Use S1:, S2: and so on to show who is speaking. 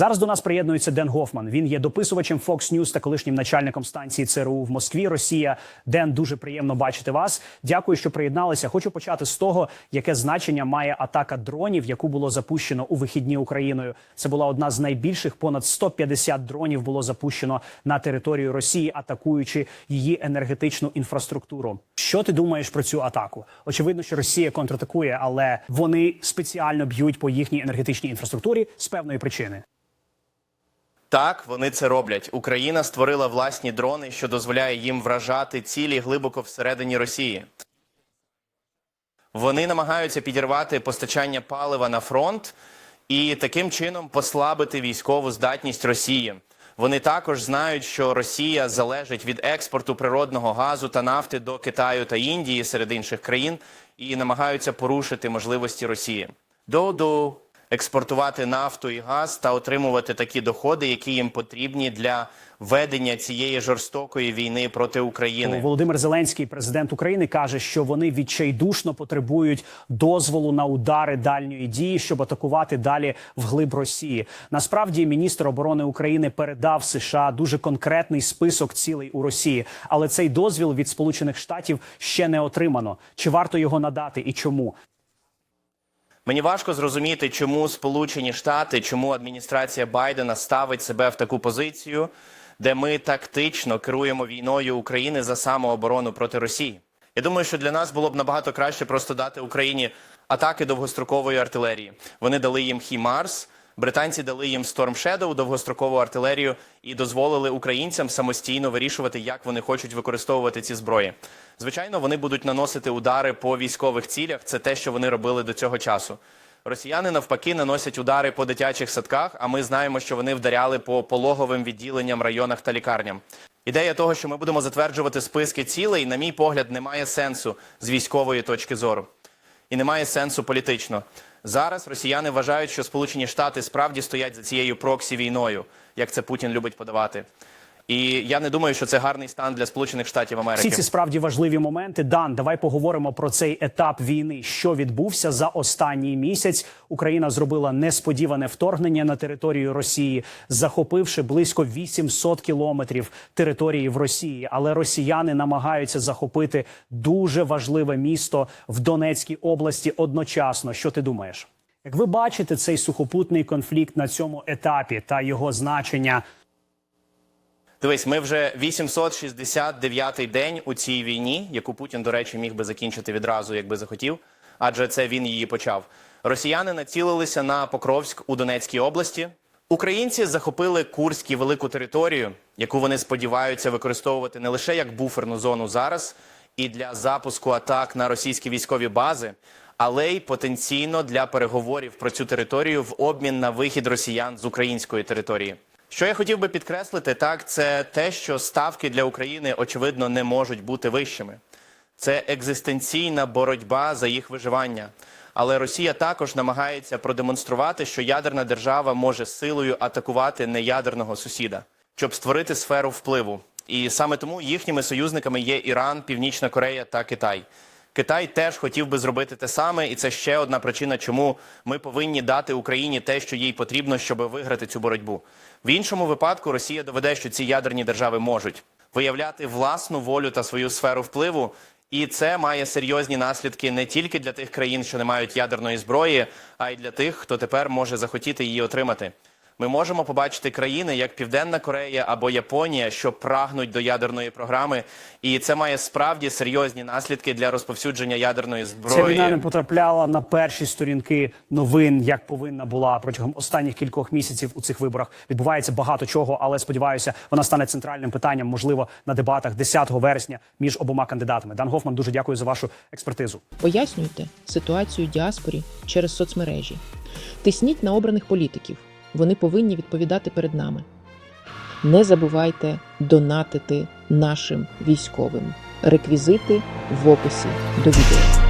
S1: Зараз до нас приєднується Ден Гофман. Він є дописувачем Fox News та колишнім начальником станції ЦРУ в Москві. Росія. Ден, дуже приємно бачити вас. Дякую, що приєдналися. Хочу почати з того, яке значення має атака дронів, яку було запущено у вихідні Україною. Це була одна з найбільших. Понад 150 дронів було запущено на територію Росії, атакуючи її енергетичну інфраструктуру. Що ти думаєш про цю атаку? Очевидно, що Росія контратакує, але вони спеціально б'ють по їхній енергетичній інфраструктурі з певної причини.
S2: Так, вони це роблять. Україна створила власні дрони, що дозволяє їм вражати цілі глибоко всередині Росії. Вони намагаються підірвати постачання палива на фронт і таким чином послабити військову здатність Росії. Вони також знають, що Росія залежить від експорту природного газу та нафти до Китаю та Індії серед інших країн і намагаються порушити можливості Росії. До-до експортувати нафту і газ та отримувати такі доходи, які їм потрібні для ведення цієї жорстокої війни проти України.
S1: Володимир Зеленський, президент України, каже, що вони відчайдушно потребують дозволу на удари дальньої дії, щоб атакувати далі вглиб Росії. Насправді, міністр оборони України передав США дуже конкретний список цілей у Росії, але цей дозвіл від Сполучених Штатів ще не отримано. Чи варто його надати і чому?
S2: Мені важко зрозуміти, чому Сполучені Штати, чому адміністрація Байдена ставить себе в таку позицію, де ми тактично керуємо війною України за самооборону проти Росії. Я думаю, що для нас було б набагато краще просто дати Україні атаки довгострокової артилерії. Вони дали їм Хімарс. Британці дали їм Storm Shadow, довгострокову артилерію, і дозволили українцям самостійно вирішувати, як вони хочуть використовувати ці зброї. Звичайно, вони будуть наносити удари по військових цілях. Це те, що вони робили до цього часу. Росіяни навпаки наносять удари по дитячих садках. А ми знаємо, що вони вдаряли по пологовим відділенням, районах та лікарням. Ідея того, що ми будемо затверджувати списки цілей, на мій погляд, не має сенсу з військової точки зору і немає сенсу політично. Зараз росіяни вважають, що Сполучені Штати справді стоять за цією проксі війною, як це Путін любить подавати. І я не думаю, що це гарний стан для Сполучених Штатів Америки.
S1: Всі ці справді важливі моменти. Дан, давай поговоримо про цей етап війни, що відбувся за останній місяць. Україна зробила несподіване вторгнення на територію Росії, захопивши близько 800 кілометрів території в Росії. Але росіяни намагаються захопити дуже важливе місто в Донецькій області одночасно. Що ти думаєш? Як ви бачите, цей сухопутний конфлікт на цьому етапі та його значення
S2: Дивись, ми вже 869-й день у цій війні, яку Путін, до речі, міг би закінчити відразу, якби захотів, адже це він її почав. Росіяни націлилися на Покровськ у Донецькій області. Українці захопили Курськ і велику територію, яку вони сподіваються використовувати не лише як буферну зону зараз і для запуску атак на російські військові бази, але й потенційно для переговорів про цю територію в обмін на вихід росіян з української території. Що я хотів би підкреслити, так це те, що ставки для України очевидно не можуть бути вищими. Це екзистенційна боротьба за їх виживання. Але Росія також намагається продемонструвати, що ядерна держава може силою атакувати неядерного сусіда, щоб створити сферу впливу. І саме тому їхніми союзниками є Іран, Північна Корея та Китай. Китай теж хотів би зробити те саме, і це ще одна причина, чому ми повинні дати Україні те, що їй потрібно, щоб виграти цю боротьбу. В іншому випадку Росія доведе, що ці ядерні держави можуть виявляти власну волю та свою сферу впливу. І це має серйозні наслідки не тільки для тих країн, що не мають ядерної зброї, а й для тих, хто тепер може захотіти її отримати. Ми можемо побачити країни, як Південна Корея або Японія, що прагнуть до ядерної програми, і це має справді серйозні наслідки для розповсюдження ядерної
S1: Ця
S2: зброї.
S1: війна не потрапляла на перші сторінки новин, як повинна була протягом останніх кількох місяців у цих виборах. Відбувається багато чого, але сподіваюся, вона стане центральним питанням, можливо, на дебатах 10 вересня між обома кандидатами. Дан Гофман, дуже дякую за вашу експертизу.
S3: Пояснюйте ситуацію діаспорі через соцмережі. Тисніть на обраних політиків. Вони повинні відповідати перед нами. Не забувайте донатити нашим військовим. Реквізити в описі до відео.